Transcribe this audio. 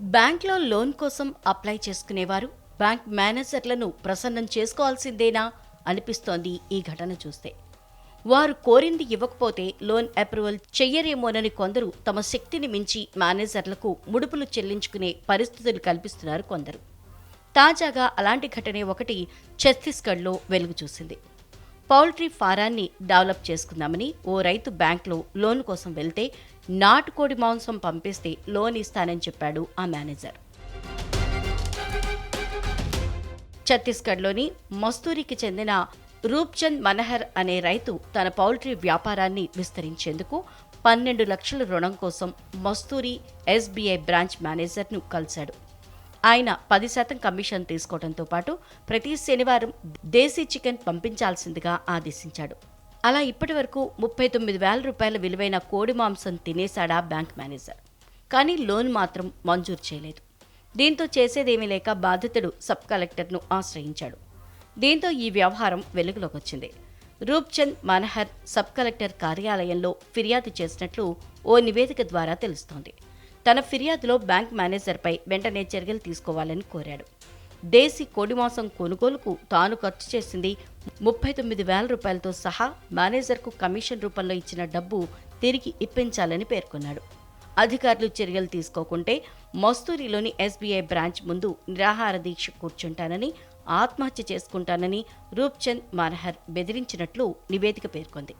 బ్యాంక్లో లోన్ కోసం అప్లై చేసుకునేవారు. బ్యాంక్ మేనేజర్లను ప్రసన్నం చేసుకోవాల్సిందేనా అనిపిస్తోంది ఈ ఘటన చూస్తే. వారు కోరింది ఇవ్వకపోతే లోన్ అప్రూవల్ చెయ్యరేమోనని కొందరు తమ శక్తిని మించి మేనేజర్లకు ముడుపులు చెల్లించుకునే పరిస్థితులు కల్పిస్తున్నారు కొందరు. తాజాగా అలాంటి ఘటనే ఒకటి ఛత్తీస్గఢ్లో వెలుగు చూసింది. పౌల్ట్రీ ఫారాన్ని డెవలప్ చేసుకుందామని ఓ రైతు బ్యాంక్లో లోన్ కోసం వెళ్తే నాటుకోడి మాంసం పంపిస్తే లోన్ ఇస్తానని చెప్పాడు ఆ మేనేజర్. ఛత్తీస్గఢ్లోని మస్తూరికి చెందిన రూప్చంద్ మనహర్ అనే రైతు తన పౌల్ట్రీ వ్యాపారాన్ని విస్తరించేందుకు పన్నెండు లక్షల రుణం కోసం మస్తూరి ఎస్బీఐ బ్రాంచ్ మేనేజర్ను కలిశాడు. ఆయన పది శాతం కమిషన్ తీసుకోవడంతో పాటు ప్రతి శనివారం దేశీ చికెన్ పంపించాల్సిందిగా ఆదేశించాడు. అలా ఇప్పటి వరకు ముప్పై తొమ్మిది వేల రూపాయల విలువైన కోడి మాంసం తినేశాడా బ్యాంక్ మేనేజర్. కానీ లోన్ మాత్రం మంజూరు చేయలేదు. దీంతో చేసేదేమీ లేక బాధితుడు సబ్ కలెక్టర్ను ఆశ్రయించాడు. దీంతో ఈ వ్యవహారం వెలుగులోకి వచ్చింది. రూప్చంద్ మనహర్ సబ్ కలెక్టర్ కార్యాలయంలో ఫిర్యాదు చేసినట్లు ఓ నివేదిక ద్వారా తెలుస్తోంది. తన ఫిర్యాదులో బ్యాంక్ మేనేజర్పై వెంటనే చర్యలు తీసుకోవాలని కోరాడు. దేశీ కోడిమాంసం కొనుగోలుకు తాను ఖర్చు చేసింది ముప్పై తొమ్మిది వేల రూపాయలతో సహా మేనేజర్కు కమిషన్ రూపంలో ఇచ్చిన డబ్బు తిరిగి ఇప్పించాలని పేర్కొన్నాడు. అధికారులు చర్యలు తీసుకోకుంటే మస్తూరిలోని ఎస్బీఐ బ్రాంచ్ ముందు నిరాహార దీక్ష కూర్చుంటానని ఆత్మహత్య చేసుకుంటానని రూప్చంద్ మనహర్ బెదిరించినట్లు నివేదిక పేర్కొంది.